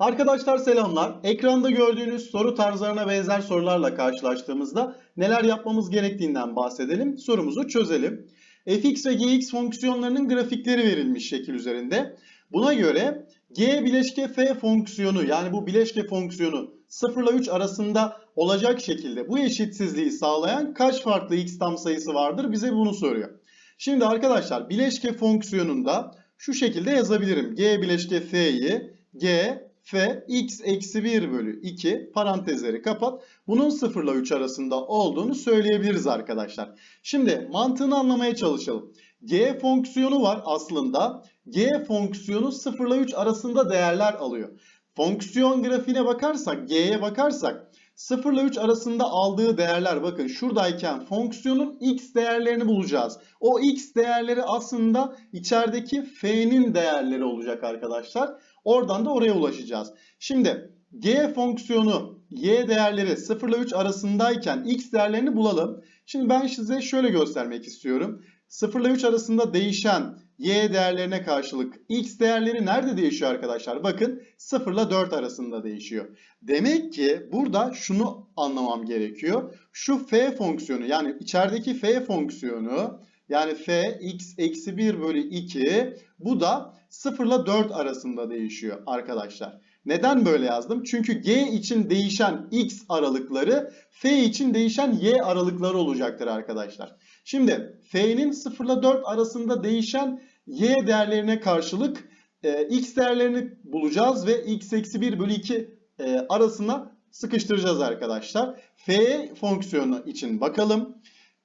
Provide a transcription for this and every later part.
Arkadaşlar selamlar. Ekranda gördüğünüz soru tarzlarına benzer sorularla karşılaştığımızda neler yapmamız gerektiğinden bahsedelim. Sorumuzu çözelim. fx ve gx fonksiyonlarının grafikleri verilmiş şekil üzerinde. Buna göre g bileşke f fonksiyonu yani bu bileşke fonksiyonu 0 ile 3 arasında olacak şekilde bu eşitsizliği sağlayan kaç farklı x tam sayısı vardır bize bunu soruyor. Şimdi arkadaşlar bileşke fonksiyonunda şu şekilde yazabilirim. g bileşke f'yi g f x eksi 1 bölü 2 parantezleri kapat. Bunun 0 ile 3 arasında olduğunu söyleyebiliriz arkadaşlar. Şimdi mantığını anlamaya çalışalım. g fonksiyonu var aslında. g fonksiyonu 0 ile 3 arasında değerler alıyor. Fonksiyon grafiğine bakarsak, g'ye bakarsak 0 ile 3 arasında aldığı değerler bakın şuradayken fonksiyonun x değerlerini bulacağız. O x değerleri aslında içerideki f'nin değerleri olacak arkadaşlar. Oradan da oraya ulaşacağız. Şimdi g fonksiyonu y değerleri 0 ile 3 arasındayken x değerlerini bulalım. Şimdi ben size şöyle göstermek istiyorum. 0 ile 3 arasında değişen y değerlerine karşılık x değerleri nerede değişiyor arkadaşlar? Bakın 0 ile 4 arasında değişiyor. Demek ki burada şunu anlamam gerekiyor. Şu f fonksiyonu yani içerideki f fonksiyonu yani f x eksi 1 bölü 2 bu da 0 ile 4 arasında değişiyor arkadaşlar. Neden böyle yazdım? Çünkü g için değişen x aralıkları f için değişen y aralıkları olacaktır arkadaşlar. Şimdi f'nin 0 ile 4 arasında değişen y değerlerine karşılık e, x değerlerini bulacağız ve x eksi 1 bölü 2 e, arasına sıkıştıracağız arkadaşlar. f fonksiyonu için bakalım.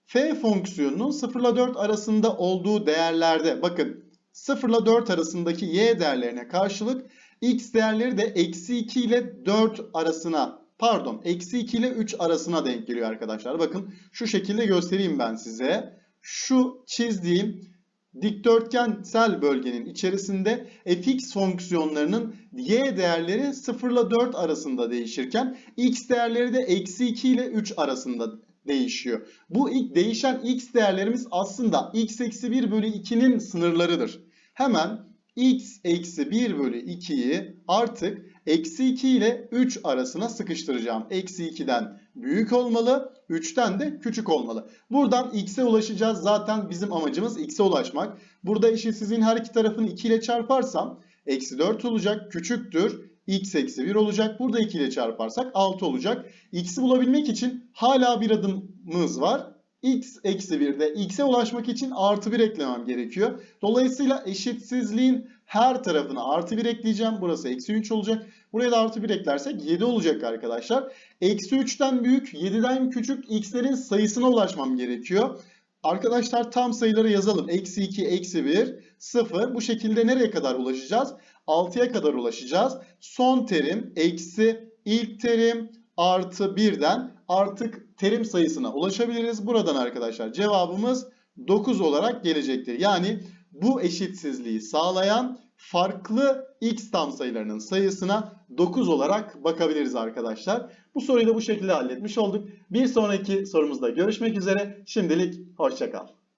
F fonksiyonunun 0 ile 4 arasında olduğu değerlerde bakın 0 ile 4 arasındaki y değerlerine karşılık x değerleri de eksi 2 ile 4 arasına pardon eksi 2 ile 3 arasına denk geliyor arkadaşlar. Bakın şu şekilde göstereyim ben size. Şu çizdiğim dikdörtgensel bölgenin içerisinde fx fonksiyonlarının y değerleri 0 ile 4 arasında değişirken x değerleri de eksi 2 ile 3 arasında değişiyor. Bu ilk değişen x değerlerimiz aslında x eksi 1 bölü 2'nin sınırlarıdır. Hemen x eksi 1 bölü 2'yi artık eksi 2 ile 3 arasına sıkıştıracağım. Eksi 2'den büyük olmalı, 3'ten de küçük olmalı. Buradan x'e ulaşacağız. Zaten bizim amacımız x'e ulaşmak. Burada eşitsizliğin her iki tarafını 2 ile çarparsam eksi 4 olacak, küçüktür. X eksi 1 olacak. Burada 2 ile çarparsak 6 olacak. x'i bulabilmek için hala bir adımımız var x eksi 1'de x'e ulaşmak için artı 1 eklemem gerekiyor. Dolayısıyla eşitsizliğin her tarafına artı 1 ekleyeceğim. Burası eksi 3 olacak. Buraya da artı 1 eklersek 7 olacak arkadaşlar. Eksi 3'ten büyük 7'den küçük x'lerin sayısına ulaşmam gerekiyor. Arkadaşlar tam sayıları yazalım. Eksi 2, eksi 1, 0. Bu şekilde nereye kadar ulaşacağız? 6'ya kadar ulaşacağız. Son terim eksi ilk terim artı 1'den artık terim sayısına ulaşabiliriz. Buradan arkadaşlar cevabımız 9 olarak gelecektir. Yani bu eşitsizliği sağlayan farklı x tam sayılarının sayısına 9 olarak bakabiliriz arkadaşlar. Bu soruyu da bu şekilde halletmiş olduk. Bir sonraki sorumuzda görüşmek üzere. Şimdilik hoşçakal.